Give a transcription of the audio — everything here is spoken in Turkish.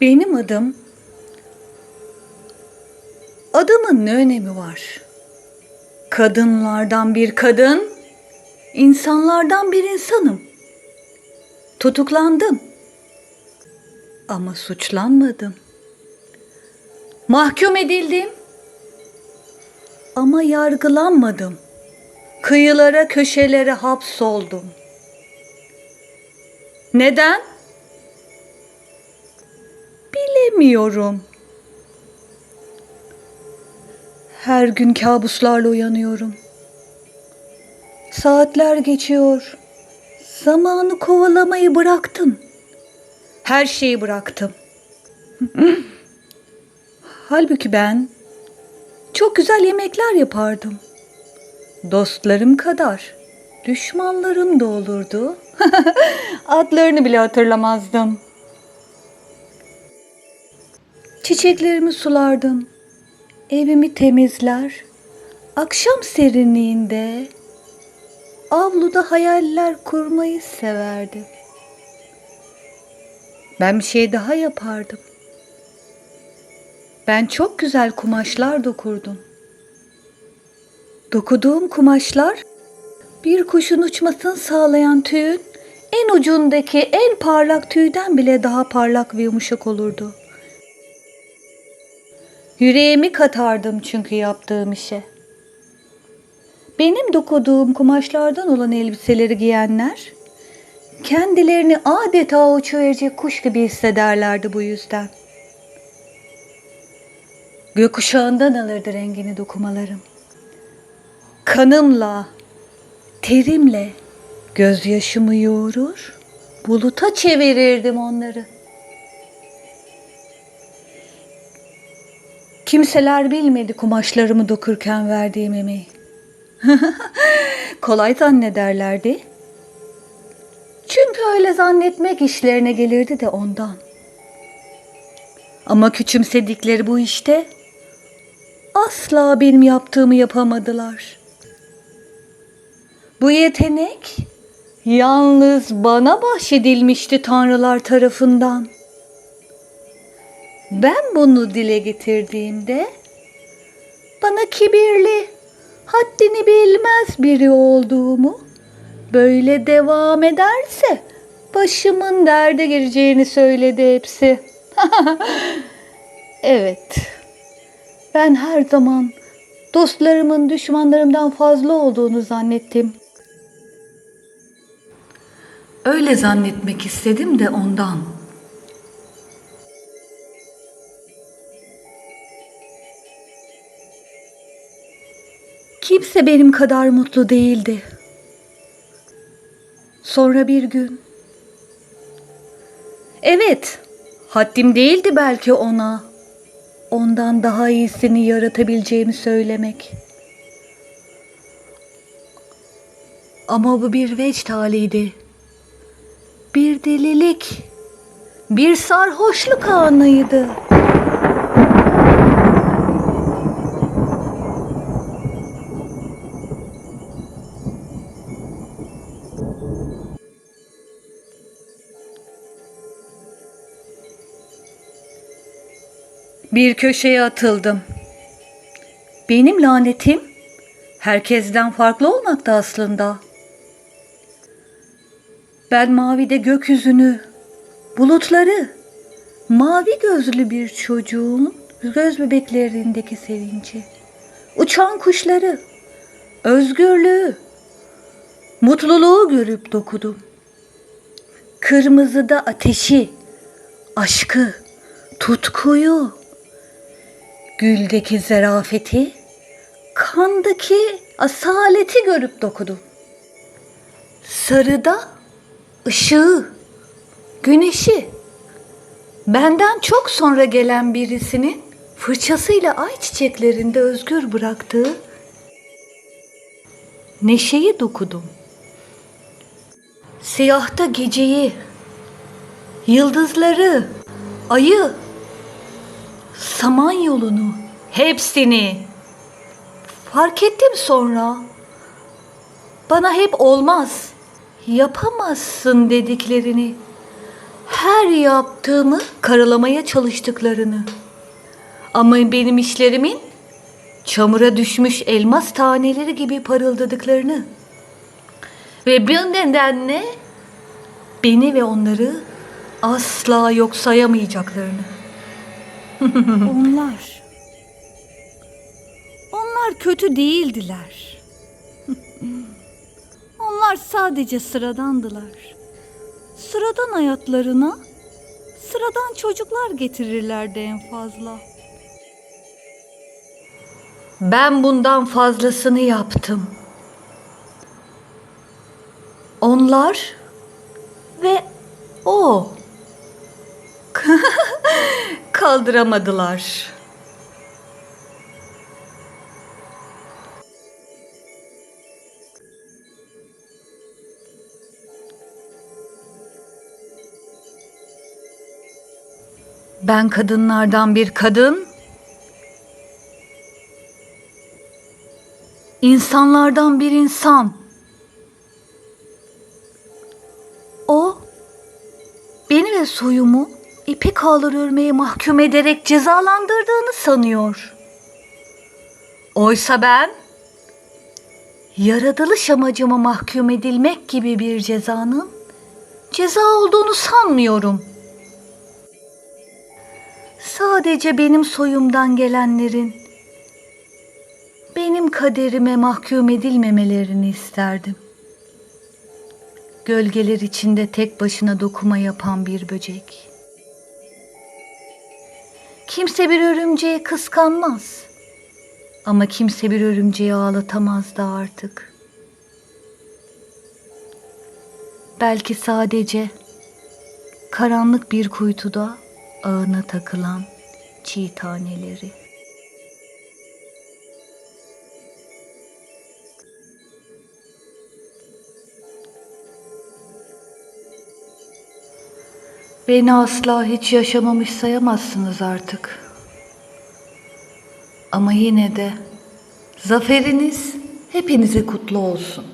Benim adım Adımın ne önemi var? Kadınlardan bir kadın, insanlardan bir insanım. Tutuklandım. Ama suçlanmadım. Mahkum edildim. Ama yargılanmadım. Kıyılara, köşelere hapsoldum. Neden? Bilemiyorum. Her gün kabuslarla uyanıyorum. Saatler geçiyor. Zamanı kovalamayı bıraktım. Her şeyi bıraktım. Halbuki ben çok güzel yemekler yapardım. Dostlarım kadar düşmanlarım da olurdu. Adlarını bile hatırlamazdım. Çiçeklerimi sulardım. Evimi temizler. Akşam serinliğinde avluda hayaller kurmayı severdim. Ben bir şey daha yapardım. Ben çok güzel kumaşlar dokurdum. Dokuduğum kumaşlar bir kuşun uçmasını sağlayan tüyün en ucundaki en parlak tüyden bile daha parlak ve yumuşak olurdu. Yüreğimi katardım çünkü yaptığım işe. Benim dokuduğum kumaşlardan olan elbiseleri giyenler kendilerini adeta uçuverecek kuş gibi hissederlerdi bu yüzden. Gökkuşağından alırdı rengini dokumalarım. Kanımla, terimle gözyaşımı yoğurur, buluta çevirirdim onları. Kimseler bilmedi kumaşlarımı dokurken verdiğim emeği. Kolay zannederlerdi. Çünkü öyle zannetmek işlerine gelirdi de ondan. Ama küçümsedikleri bu işte asla benim yaptığımı yapamadılar. Bu yetenek yalnız bana bahşedilmişti tanrılar tarafından. Ben bunu dile getirdiğimde bana kibirli, haddini bilmez biri olduğumu, böyle devam ederse başımın derde gireceğini söyledi hepsi. evet. Ben her zaman dostlarımın düşmanlarımdan fazla olduğunu zannettim. Öyle zannetmek istedim de ondan. Kimse benim kadar mutlu değildi. Sonra bir gün Evet, haddim değildi belki ona. Ondan daha iyisini yaratabileceğimi söylemek. Ama bu bir vecd haliydi. Bir delilik, bir sarhoşluk anıydı. Bir köşeye atıldım. Benim lanetim herkesten farklı olmakta aslında. Ben mavide gökyüzünü, bulutları, mavi gözlü bir çocuğun göz bebeklerindeki sevinci, uçan kuşları, özgürlüğü, mutluluğu görüp dokudum. Kırmızıda ateşi, aşkı, tutkuyu, güldeki zarafeti, kandaki asaleti görüp dokudum. Sarıda ışığı, güneşi, benden çok sonra gelen birisinin fırçasıyla ay çiçeklerinde özgür bıraktığı neşeyi dokudum. Siyahta geceyi, yıldızları, ayı, Samanyolu'nu, hepsini. Fark ettim sonra. Bana hep olmaz, yapamazsın dediklerini. her yaptığımı karalamaya çalıştıklarını. Ama benim işlerimin çamura düşmüş elmas taneleri gibi parıldadıklarını. Ve bir nedenle beni ve onları asla yok sayamayacaklarını. Onlar. Onlar kötü değildiler. Onlar sadece sıradandılar. Sıradan hayatlarına sıradan çocuklar getirirlerdi en fazla. Ben bundan fazlasını yaptım. Onlar ve o kaldıramadılar. Ben kadınlardan bir kadın, İnsanlardan bir insan. O beni ve soyumu ipek ağları örmeye mahkum ederek cezalandırdığını sanıyor. Oysa ben yaratılış amacıma mahkum edilmek gibi bir cezanın ceza olduğunu sanmıyorum. Sadece benim soyumdan gelenlerin benim kaderime mahkum edilmemelerini isterdim. Gölgeler içinde tek başına dokuma yapan bir böcek. Kimse bir örümceği kıskanmaz. Ama kimse bir örümceği ağlatamaz da artık. Belki sadece karanlık bir kuytuda ağına takılan çiğ taneleri. Beni asla hiç yaşamamış sayamazsınız artık. Ama yine de zaferiniz hepinize kutlu olsun.